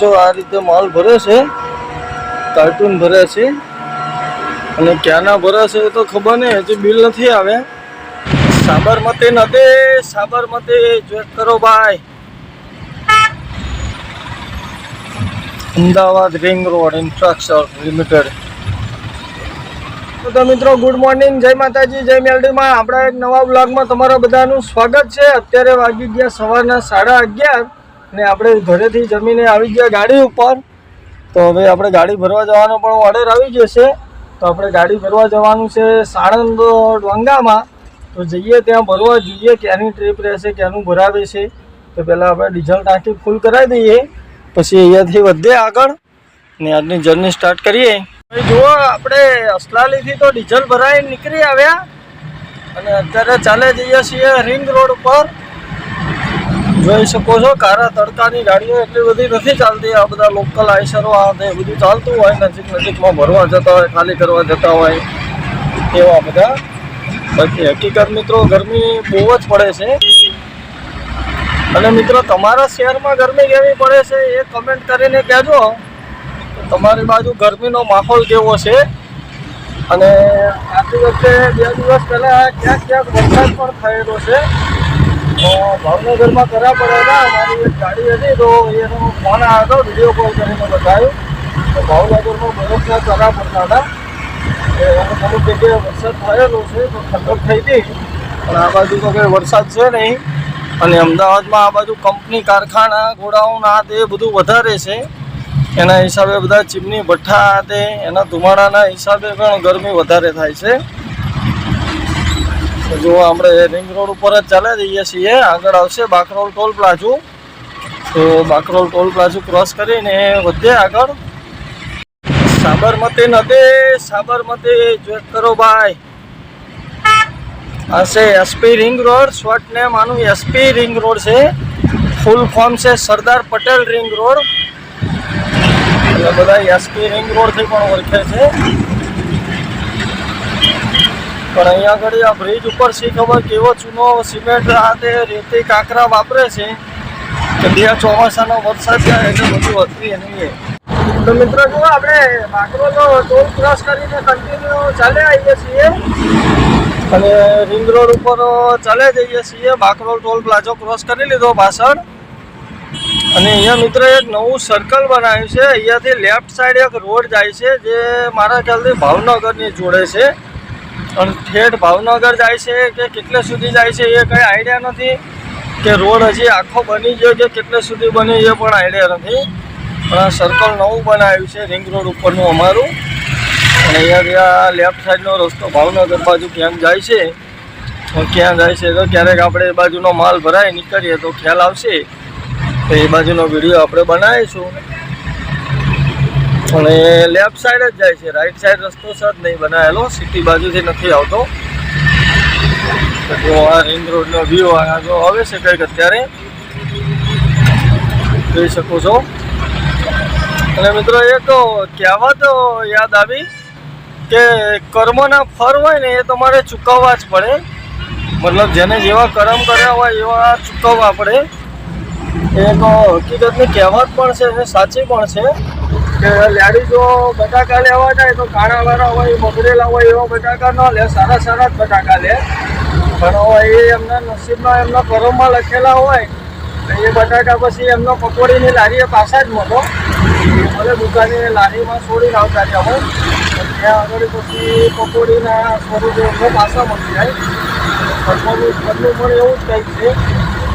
છો, આ રીતે માલ ભરે છે કાર્ટૂન ભરે છે, અને ક્યાંના ભરે છે તો ખબર નહીં, હજી બિલ નથી આવ્યા સાબરમતી નદી, સાબરમતી ચેક કરો ભાઈ. Ahmedabad ring road infrastructure limited તો મિત્રો ગુડ મોર્નિંગ જય માતાજી, જય મેલડીમાં. આપણા એક નવા બ્લોગમાં તમારા બધાનું સ્વાગત છે. અત્યારે વાગી ગયા સવારના સાડા અગિયાર. ને આપણે ઘરેથી જમીને આવી ગયા ગાડી ઉપર. તો હવે આપણે ગાડી ભરવા જવાનો પણ ઓર્ડર આવી જશે. તો આપણે ગાડી ભરવા જવાનું છે સાણંદ ડોંગામાં. તો જઈએ ત્યાં ભરવા, જોઈએ ક્યાંની ટ્રીપ રહેશે, ક્યાંનું ભરાવે છે. તો પહેલાં આપણે ડીઝલ ટાંકી ફૂલ કરાવી દઈએ. પછી અહીંયાથી વધીએ આગળ ને આજની જર્ની સ્ટાર્ટ કરીએ. જુઓ, આપણે અસલાલીથી તો ડીઝલ ભરાઈ નીકળી આવ્યા. અને અત્યારે ચાલે જઈએ છીએ રિંગ રોડ ઉપર. જોઈ શકો છો, કારા તડકાની ગાડીઓ એટલી બધી નથી ચાલતી. આ બધા લોકલ આઈસરો આ તે બધું ચાલતું હોય, નજીક નજીકમાં ભરવા જતા હોય, ખાલી કરવા જતા હોય, એવા બધા. બાકી હકીકત મિત્રો, ગરમી બહુ જ પડે છે. અને મિત્રો, તમારા શહેરમાં ગરમી કેવી પડે છે એ કમેન્ટ કરીને કહેજો. તમારી બાજુ ગરમીનો માહોલ કેવો છે? અને આટલી વખતે બે દિવસ પહેલાં ક્યાંક ક્યાંક વરસાદ પણ થયેલો છે. ભાવનગરમાં કરા હતા. મારી એક ગાડી હતી તો એનો ફોન આવ્યો હતો વીડિયો કોલ કરીને બતાવ્યું. તો ભાવનગરમાં બરફના કરા પડતા હતા. અમુક જગ્યાએ વરસાદ થયેલો છે, તો ઠંડક થઈ હતી પણ આ બાજુ તો કંઈ વરસાદ છે નહીં. અને અમદાવાદમાં આ બાજુ કંપની, કારખાના, ગોડાઉન, આ તે બધું વધારે છે. એના હિસાબે બધા ચીમની ભઠ્ઠા તે એના ધુમાડાના હિસાબે પણ ગરમી વધારે થાય છે. જો આપણે રિંગ રોડ ઉપર જ ચાલે જઈએ છીએ. આગળ આવશે બાકરોલ ટોલ પ્લાઝુ. તો બાકરોલ ટોલ પ્લાઝુ ક્રોસ કરીને વધીએ આગળ. સાબરમતી નદી, સાબરમતી ચેક કરો ભાઈ. આ છે SP ring road short name આનું એસપી રિંગ રોડ છે. ફૂલ ફોર્મ છે સરદાર પટેલ રિંગ રોડ એટલે બધા એસપી રિંગ રોડથી પણ ઓળખે છે. પણ અહીંયા આગળ આ બ્રિજ ઉપર શી ખબર કેવો ચૂનો સિમેન્ટ હાથે રેતી કાંકરા વાપરે છે? બે ચોમાસાનો વરસાદ થાય એટલે બધું વધતી નહીં તો મિત્રો જો આપણે બાકરોલો ટોલ ક્રોસ કરીને કન્ટિન્યુ ચાલે આવીએ છીએ. અને રિંગ રોડ ઉપર ચાલે જઈએ છીએ. બાકરોલ ટોલ પ્લાઝો ક્રોસ કરી લીધો પાછળ. અને અહીંયા મિત્ર એક નવું સર્કલ બનાવ્યું છે. અહીંયાથી લેફ્ટ સાઈડ એક રોડ જાય છે, જે મારા ખ્યાલથી ભાવનગરની જોડે છે. અને ઠેઠ ભાવનગર જાય છે કે કેટલે સુધી જાય છે એ કંઈ આઈડિયા નથી કે રોડ હજી આખો બની ગયો કે કેટલે સુધી બની એ પણ આઈડિયા નથી. પણ આ સર્કલ નવું બનાવ્યું છે રિંગ રોડ ઉપરનું અમારું. અને અહીંયા લેફ્ટ સાઈડનો રસ્તો ભાવનગર બાજુ ક્યાંક જાય છે ક્યાં જાય છે, તો ક્યારેક આપણે એ બાજુનો માલ ભરાય, નીકળીએ તો ખ્યાલ આવશે. તો એ બાજુનો વીડિયો આપણે બનાવીશું. અને લેફ્ટ સાઈડ જ જાય છે. રાઈટ સાઈડ રસ્તો સર નહીં બનાવેલો. સિટી બાજુથી નથી આવતો. તો આ રિંગ રોડનો વ્યૂ આ જો આવે છે કંઈક અત્યારે, જોઈ શકો છો. અને મિત્રો એક કહેવત યાદ આવી કે કર્મના ફર હોય ને એ તમારે ચૂકવવા જ પડે. મતલબ જેને જેવા કર્મ કર્યા હોય એવા ચૂકવવા પડે. એ તો હકીકતની કહેવત પણ છે અને સાચી પણ છે. કે લાડી જો બટાકા લેવા જાય તો કાળાવાળા હોય, મગરેલા હોય, એવા બટાકા ન લે, સારા સારા જ બટાકા લે. પણ એ એમના નસીબમાં એમના પરોમાં લખેલા હોય એ બટાકા પછી એમનો પકોડીની લારીએ પાછા જ મળો ભલે દુકાને લારીમાં છોડીને આવતા રહ્યા હોય ત્યાં આગળ પછી પકોડીના સ્વરૂપે એમને પાછા મળી જાય. કર્મનું ફળનું પણ એવું જ કંઈક છે,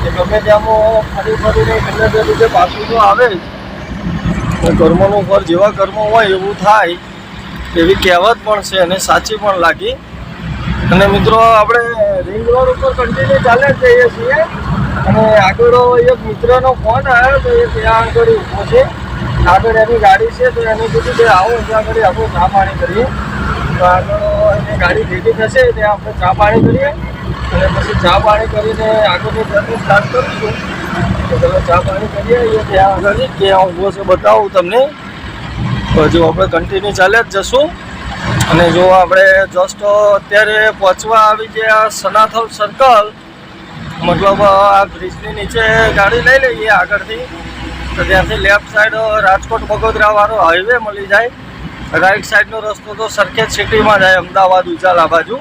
કે ગમે ત્યાંમાં ફરી ફરીને ગમે તે રીતે પાછું તો આવે જ. કર્મનું ફળ જેવા કર્મ હોય એવું થાય, એવી કહેવત પણ છે અને સાચી પણ લાગી. અને મિત્રો, આપણે રિંગ રોડ ઉપર કન્ટિન્યુ ચાલે જ જઈએ છીએ. અને આગળ એક મિત્રનો ફોન આવ્યો તો એ ત્યાં આગળ ઊભો છે. આગળ એની ગાડી છે તો એને કીધું કે આવો, ત્યાં આગળ આપણે ચા પાણી કરીએ. તો આગળ એની ગાડી ભેગી થશે ત્યાં આપણે ચા પાણી કરીએ. અને પછી ચા પાણી કરીને આગળની જર્ની સ્ટાર્ટ કરીશું. ચા પાણી કરીએ ત્યાં આગળ. ક્યાં ઊભો છે, બતાવું તમને. હજુ આપણે કન્ટિન્યુ ચાલે જ જશું. અને જો આપણે જસ્ટ અત્યારે પહોંચવા આવી ગયા સનાથલ સર્કલ મતલબ આ બ્રિજની નીચે ગાડી લઈ લઈએ આગળથી. તો ત્યાંથી લેફ્ટ સાઈડ રાજકોટ બગોદરા વાળો હાઈવે મળી જાય. રાઈટ સાઈડનો રસ્તો તો સરખેજ સિટીમાં જાય, અમદાવાદ ઉચાલા બાજુ.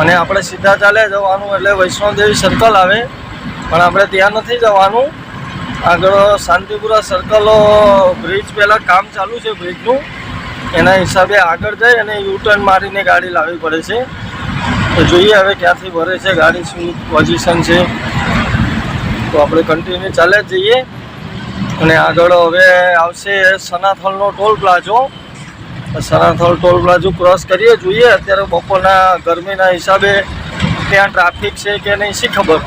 અને આપણે સીધા ચાલે જવાનું એટલે વૈષ્ણોદેવી સર્કલ આવે. પણ આપણે ત્યાં નથી જવાનું. આગળ શાંતિપુરા સર્કલ બ્રિજ પહેલાં કામ ચાલુ છે બ્રિજનું એના હિસાબે આગળ જઈ અને યુ ટર્ન મારીને ગાડી લાવવી પડે છે. તો જોઈએ હવે ક્યાંથી ભરે છે, ગાડી શું પોઝિશન છે. તો આપણે કન્ટિન્યુ ચાલે જ જઈએ. અને આગળ હવે આવશે સનાથલનો toll plaza Sanathal toll plaza cross કરીએ, જોઈએ અત્યારે બપોરના ગરમીના હિસાબે ત્યાં ટ્રાફિક છે કે નહીં, શી ખબર?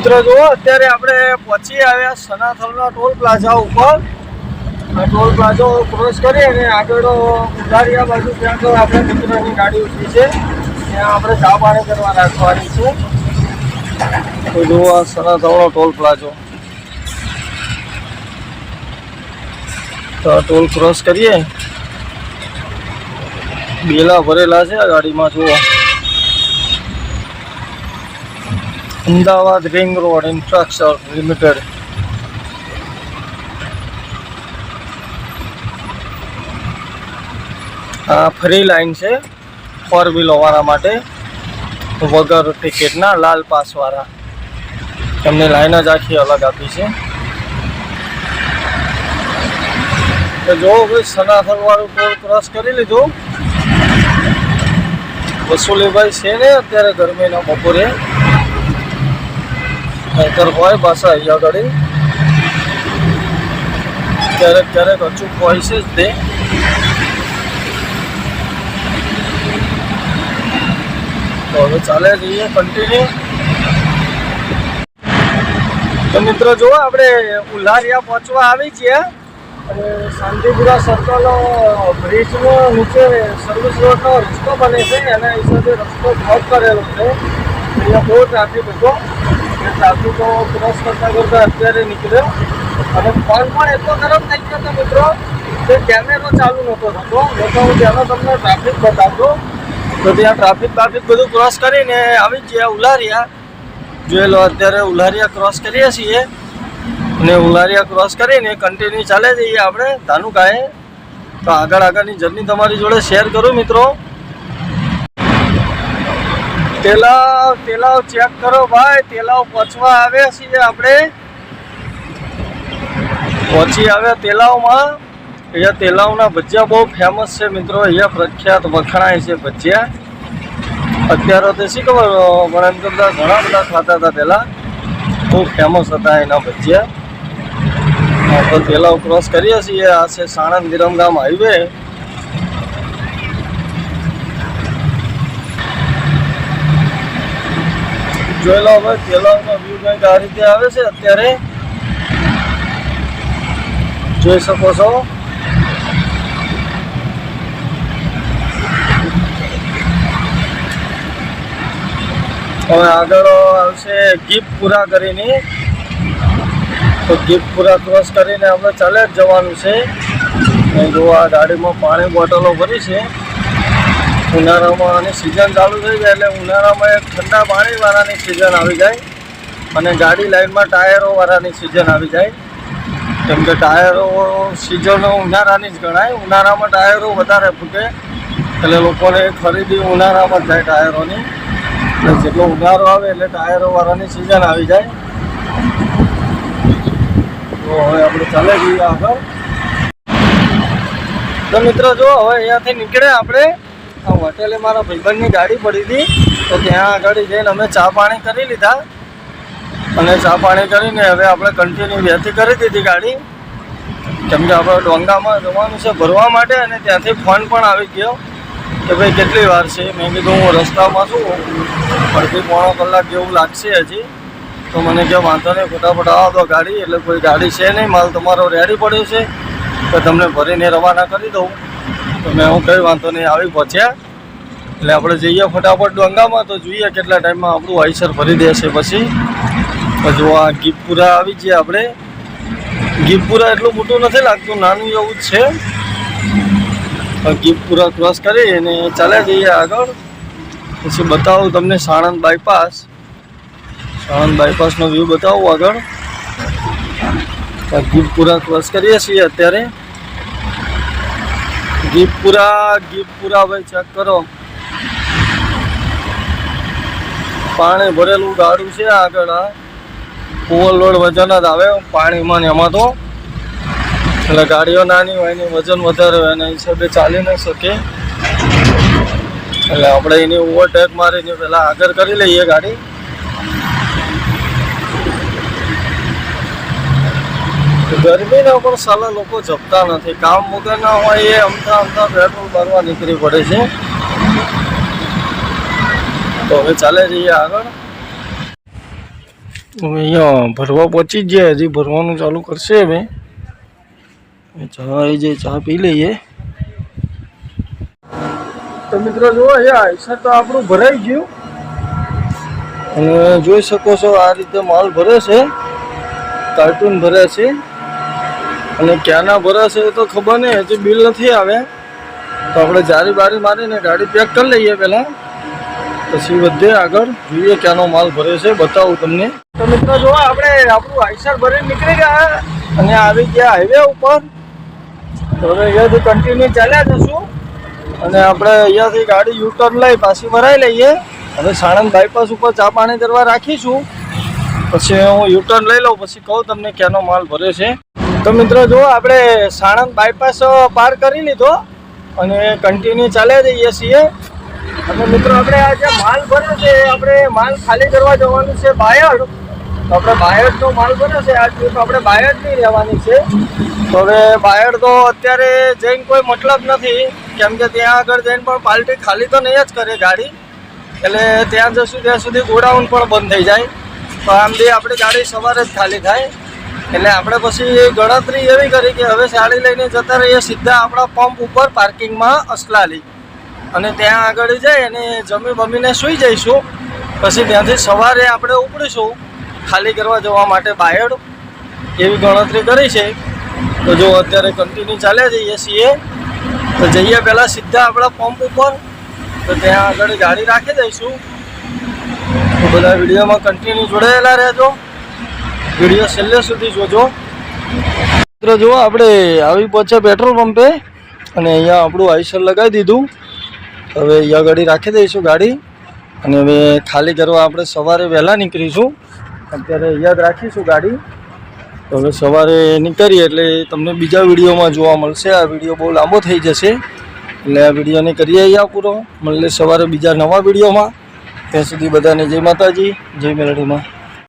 મિત્રો, જુઓ, અત્યારે આપણે પહોંચી આવ્યા સનાથલના ટોલ પ્લાઝા ઉપર. ટોલ પ્લાઝો ક્રોસ કરી અને આગળ ઉધારિયા બાજુ ત્યાં તો આપણે મિત્રની ગાડી ઉઠી છે ત્યાં આપણે ચા પાણી કરવા રાખવાની છે. તો જુઓ આ સનાથલનો ટોલ પ્લાઝો. તો ટોલ ક્રોસ કરીએ. બેલા ભરેલા છે આ ગાડીમાં, જુઓ. Ahmedabad ring road infrastructure limited. આ ફ્રી લાઈન છે ફોર વ્હીલરવાળા માટે. વગર ટિકિટના લાલ પાસવાળા. એમની લાઈન જ આખી અલગ આપી છે. તો જો ભાઈ સનાથલ વાળું ટોલ ક્રોસ કરી લીધું વસુલીભાઈ છે ને અત્યારે ગરમીના બપોરે. નહીતર હોય, પાછા અહીંયા આગળ ક્યારેક ક્યારેક અચૂક હોય છે જ તે. તો હવે ચાલે જઈએ કન્ટિન્યુ તો મિત્રો, જુઓ, આપણે ઉલ્હારિયા પહોંચવા આવી છીએ. અને શાંતિપુરા સર્કલ બ્રિજનો નીચે સર્વિસ રોડનો રસ્તો બને છે. એના હિસાબે રસ્તો બ્લોક કરેલો છે. અહીંયા બહુ ટ્રાફિક હતો. એ ટ્રાફિકો ક્રોસ કરતા કરતા અત્યારે નીકળ્યો. અને ફોન પણ એટલો ગરમ થઈ ગયો મિત્રો, કે કેમેરો ચાલુ નહોતો થતો. નતો હું ત્યાંનો તમને ટ્રાફિક બતાવતો. તો ત્યાં ટ્રાફિક ટ્રાફિક બધું ક્રોસ કરીને આવી ગયા ઉલારિયા. જોઈ અત્યારે ઉલારિયા ક્રોસ કરીએ છીએ. અને ઉલારિયા ક્રોસ કરીને કન્ટિન્યુ ચાલે જઈએ આપણે ધાનુકાએ. તો આગળ આગળની જર્ની તમારી જોડે શેર કરું મિત્રો. તેલાવ તેલાવ ચેક કરો ભાઈ, તેલાવ પહોંચવા આવ્યા છીએ આપણે. પહોંચી આવ્યા તેલાવમાં. અહીંયા તેલાવના ભજીયા બહુ ફેમસ છે મિત્રો. અહીંયા પ્રખ્યાત વખણાય છે ભજીયા. અત્યારે તો શી ખબર પણ એમ કરતા ઘણા બધા ખાતા હતા પહેલાં બહુ ફેમસ હતા એના ભજીયા. આપણે તેલાવ ક્રોસ કરીએ છીએ. આ છે સાણંદ વિરમગામ હાઈવે જોઈ લો હવે કેલાવનો વ્યૂ કંઈક આ રીતે આવે છે અત્યારે. જોઈ શકો છો. હવે આગળ આવશે ગીફ પૂરા કરીને. તો ગીફ પૂરા ક્રોસ કરીને આપણે ચાલે જ જવાનું છે. જો આ ગાડીમાં પાણી બોટલો ભરી છે. ઉનાળામાં સિઝન ચાલુ થઈ જાય એટલે ઉનાળામાં ઠંડા પાણીવાળાની સિઝન આવી જાય અને ગાડી લાઈનમાં ટાયરોવાળાની સિઝન આવી જાય. કેમ કે ટાયરો સિઝન ઉનાળાની જ ગણાય. ઉનાળામાં ટાયરો વધારે ફૂટે એટલે લોકોને ખરીદી ઉનાળામાં જ થાય ટાયરોની. એટલે જેટલો ઉનાળો આવે એટલે ટાયરોવાળાની સિઝન આવી જાય. તો હવે આપણે ચાલે જઈએ આગળ. તો મિત્રો જો, હવે અહીંયાથી નીકળે આપણે. હોટેલે મારા ભાઈબંધની ગાડી પડી હતી. તો ત્યાં આગળ જઈને અમે ચા પાણી કરી લીધા. અને ચા પાણી કરીને હવે આપણે કન્ટિન્યુ વ્યથી કરી દીધી ગાડી. કેમ કે આપણે ડોંગામાં જવાનું છે ભરવા માટે અને ત્યાંથી ફોન પણ આવી ગયો કે ભાઈ કેટલી વાર છે. મેં કીધું હું રસ્તામાં છું. અડધી પોણો કલાક જેવું લાગશે હજી. તો મને કહે, વાંધો નહીં, ફટાફટ આવો તો ગાડી. એટલે કોઈ ગાડી છે નહીં. માલ તમારો રેડી પડ્યો છે. તો તમને ભરીને રવાના કરી દઉં. તો મેં હું કંઈ વાંધો નહીં, આવી પહોંચ્યા. એટલે આપણે જઈએ ફટાફટ ડોંગામાં તો જોઈએ કેટલા ટાઈમમાં આપણું આઈસર ભરી દેશે પછી. પછી આ ગીતપુરા આવી જઈએ આપણે. ગીતપુરા એટલું મોટું નથી લાગતું, નાનું એવું જ છે. આ ક્રોસ કરી અને ચાલ્યા જઈએ આગળ. પછી બતાવું તમને સાણંદ બાયપાસ સાણંદ બાયપાસનો વ્યૂ બતાવું આગળ. આ ક્રોસ કરીએ છીએ અત્યારે. ગીતપુરા ગીતપુરા ભાઈ ચેક કરો. પાણી ભરેલું ગાડું છે આગળ આ ઓવરલોડ વજન જ આવે પાણીમાં ને એમાં તો. એટલે ગાડીઓ નાની હોય એની વજન વધારે હોય એના હિસાબે ચાલી ન શકે. એટલે આપણે એની ઓવરટેક મારીને પહેલાં આગળ કરી લઈએ ગાડી. ગરમીના પણ સાલા લોકો જપતા નથી. કામ વગરના હોય એ અમથા અમથા પેટ્રોલ ભરવા નીકળી પડે છે. તો હવે ચાલે જઈએ આગળ. અહીંયા ભરવા પહોંચી જ ગયા, હજી ભરવાનું ચાલુ કરશે હવે. ચા આવી જાય ચા પી લઈએ. તો મિત્રો જુઓ અહીંયા આઈસર તો આપણું ભરાઈ ગયું. અને જોઈ શકો છો આ રીતે માલ ભરે છે. કાર્ટૂન ભરે છે. અને ક્યાંના ભરાશે એ તો ખબર નહીં, હજી બિલ નથી આવ્યા તો આપણે જારી બારી મારીને ગાડી પેક કરી લઈએ પહેલાં. પછી વધે આગળ જોઈએ ક્યાંનો માલ ભરે છે, બતાવું તમને. તો મિત્રો જો આપણે આપણું આઈસર ભરીને નીકળી ગયા અને આવી ગયા હાઈવે ઉપર. તો હવે અહીંયાથી કન્ટિન્યુ ચાલ્યા જશું. અને આપણે અહીંયાથી ગાડી યુ ટર્ન લઈ પાછી ભરાઈ લઈએ. હવે સાણંદ બાયપાસ ઉપર ચા પાણી કરવા રાખીશું. પછી હું યુ ટર્ન લઈ લઉં, પછી કહું તમને ક્યાંનો માલ ભરે છે. તો મિત્રો જો આપણે સાણંદ બાયપાસ પાર કરી લીધો અને કન્ટિન્યુ ચાલ્યા જઈએ છીએ. અને મિત્રો, આપણે આ જે માલ ભર્યો છે આપણે માલ ખાલી કરવા જવાનું છે બાયડ. તો આપણે બાયડનો માલ ભર્યો છે આ ટ્રીપ આપણે બાયડની રહેવાની છે. તો હવે બાયડ તો અત્યારે જઈને કોઈ મતલબ નથી, કેમ કે ત્યાં આગળ જઈને પણ પાર્ટી ખાલી તો નહીં જ કરે ગાડી. એટલે ત્યાં જશું, ત્યાં સુધી ગોડાઉન પણ બંધ થઈ જાય. તો આમ બી આપણી ગાડી સવારે જ ખાલી થાય. એટલે આપણે પછી ગણતરી એવી કરી કે હવે સાડી લઈને જતા રહીએ સીધા આપણા પંપ ઉપર પાર્કિંગમાં અસલાલી. અને ત્યાં આગળ જઈ અને જમી બમીને સૂઈ જઈશું. પછી ત્યાંથી સવારે આપણે ઉપડીશું. ખાલી કરવા જવા માટે બાયડ. એવી ગણતરી કરી છે. તો જો અત્યારે કન્ટિન્યુ ચાલ્યા જઈએ છીએ, તો જઈએ પહેલાં સીધા આપણા પંપ ઉપર. તો ત્યાં આગળ ગાડી રાખી દઈશું. તો બધા વિડીયોમાં કન્ટિન્યુ જોડાયેલા રહેજો. વીડિયો છેલ્લે સુધી જોજો. મિત્રો, જુઓ, આપણે આવી પહોંચ્યા પેટ્રોલ પંપે અને અહીંયા આપણું આઈસર લગાવી દીધું. હવે અહીંયા ગાડી રાખી દઈશું ગાડી. અને હવે ખાલી કરવા આપણે સવારે વહેલા નીકળીશું. અત્યારે જ રાખીશું ગાડી. હવે સવારે નીકળીએ એટલે તમને બીજા વિડીયોમાં જોવા મળશે. આ વીડિયો બહુ લાંબો થઈ જશે. એટલે આ વિડીયોને કરીએ અહીંયા પૂરો. મળીએ સવારે બીજા નવા વિડીયોમાં. ત્યાં સુધી બધાને જય માતાજી, જય મેલડીમાં.